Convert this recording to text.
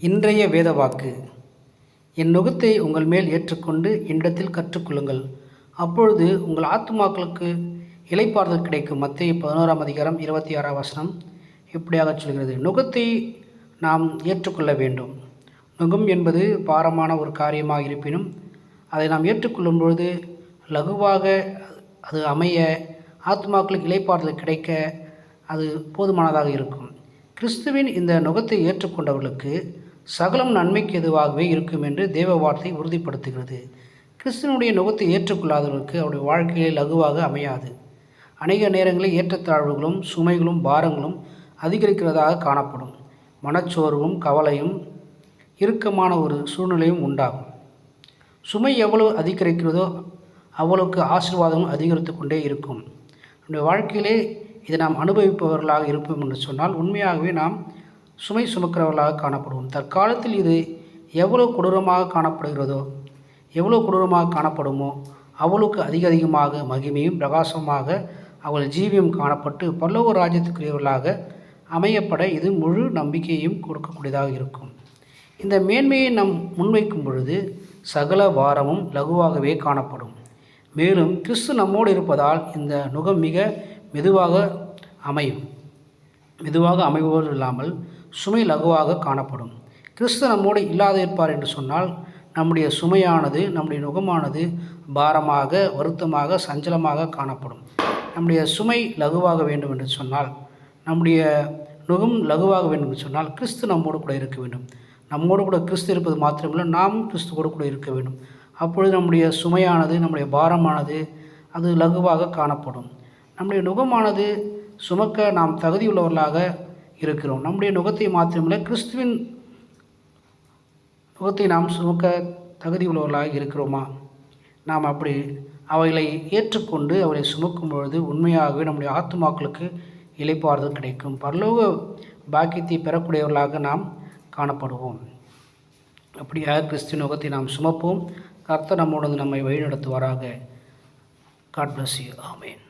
இன்றைய வேத வாக்கு என் நுகத்தை உங்கள் மேல் ஏற்றுக்கொண்டு என்னிடத்தில் கற்றுக்கொள்ளுங்கள். அப்பொழுது உங்கள் ஆத்துமாக்களுக்கு இலைப்பாறுதல் கிடைக்கும். மத்திய பதினோராம் அதிகாரம் இருபத்தி ஆறாம் வசனம் இப்படியாக சொல்கிறது. நுகத்தை நாம் ஏற்றுக்கொள்ள வேண்டும். நுகம் என்பது பாரமான ஒரு காரியமாக இருப்பினும் அதை நாம் ஏற்றுக்கொள்ளும் பொழுது லகுவாக அது அமைய ஆத்மாக்களுக்கு இலைப்பாறுதல் கிடைக்க அது போதுமானதாக இருக்கும். கிறிஸ்துவின் இந்த நுகத்தை ஏற்றுக்கொண்டவர்களுக்கு சகலம் நன்மைக்கு எதுவாகவே இருக்கும் என்று தேவ வார்த்தை உறுதிப்படுத்துகிறது. கிறிஸ்தனுடைய நுகத்தை ஏற்றுக்கொள்ளாதவர்களுக்கு அவருடைய வாழ்க்கையிலே லகுவாக அமையாது. அநேக நேரங்களில் ஏற்றத்தாழ்வுகளும் சுமைகளும் பாரங்களும் அதிகரிக்கிறதாக காணப்படும். மனச்சோர்வும் கவலையும் இறுக்கமான ஒரு சூழ்நிலையும் உண்டாகும். சுமை எவ்வளவு அதிகரிக்கிறதோ அவ்வளவுக்கு ஆசீர்வாதமும் அதிகரித்து கொண்டே இருக்கும். நம்முடைய வாழ்க்கையிலே இதை நாம் அனுபவிப்பவர்களாக இருப்போம் என்று சொன்னால் உண்மையாகவே நாம் சுமை சுமக்கிறவர்களாக காணப்படுவோம். தற்காலத்தில் இது எவ்வளவு கொடூரமாக காணப்படுகிறதோ எவ்வளோ கொடூரமாக காணப்படுமோ அவளுக்கு அதிக அதிகமாக மகிமையும் பிரகாசமாக அவள் ஜீவியம் காணப்பட்டு பல்லவ ராஜ்யத்துக்குரியவர்களாக அமையப்பட இது முழு நம்பிக்கையும் கொடுக்கக்கூடியதாக இருக்கும். இந்த மேன்மையை நம் முன்வைக்கும் பொழுது சகல வாரமும் லகுவாகவே காணப்படும். மேலும் கிறிஸ்து நம்மோடு இருப்பதால் இந்த நுகம் மிக மெதுவாக அமையும். மெதுவாக அமைவோடு இல்லாமல் சுமை லகுவாக காணப்படும். கிறிஸ்து நம்மோடு இல்லாது இருப்பார் என்று சொன்னால் நம்முடைய சுமையானது நம்முடைய நுகமானது பாரமாக வருத்தமாக சஞ்சலமாக காணப்படும். நம்முடைய சுமை லகுவாக வேண்டும் என்று சொன்னால் நம்முடைய நுகம் லகுவாக வேண்டும் என்று சொன்னால் கிறிஸ்து நம்மோடு கூட இருக்க வேண்டும். நம்மோடு கூட கிறிஸ்து இருப்பது மாத்திரமில்லை நாம் கிறிஸ்துவோடு கூட இருக்க வேண்டும். அப்பொழுது நம்முடைய சுமையானது நம்முடைய பாரமானது அது லகுவாக காணப்படும். நம்முடைய நுகமானது சுமக்க நாம் தகுதியுள்ளவர்களாக இருக்கிறோம். நம்முடைய நுகத்தை மாத்திரமில்லை கிறிஸ்துவின் நுகத்தை நாம் சுமக்க தகுதி உள்ளவர்களாக இருக்கிறோமா? நாம் அப்படி அவைகளை ஏற்றுக்கொண்டு அவளை சுமக்கும் பொழுது உண்மையாகவே நம்முடைய ஆத்துமாக்களுக்கு இழைப்பார்தல் கிடைக்கும். பரலோக பாக்கியத்தை பெறக்கூடியவர்களாக நாம் காணப்படுவோம். அப்படியாக கிறிஸ்து நோகத்தை நாம் சுமப்போம். கர்த்த நம்மோடு நம்மை வழிநடத்துவாராக. God bless you amen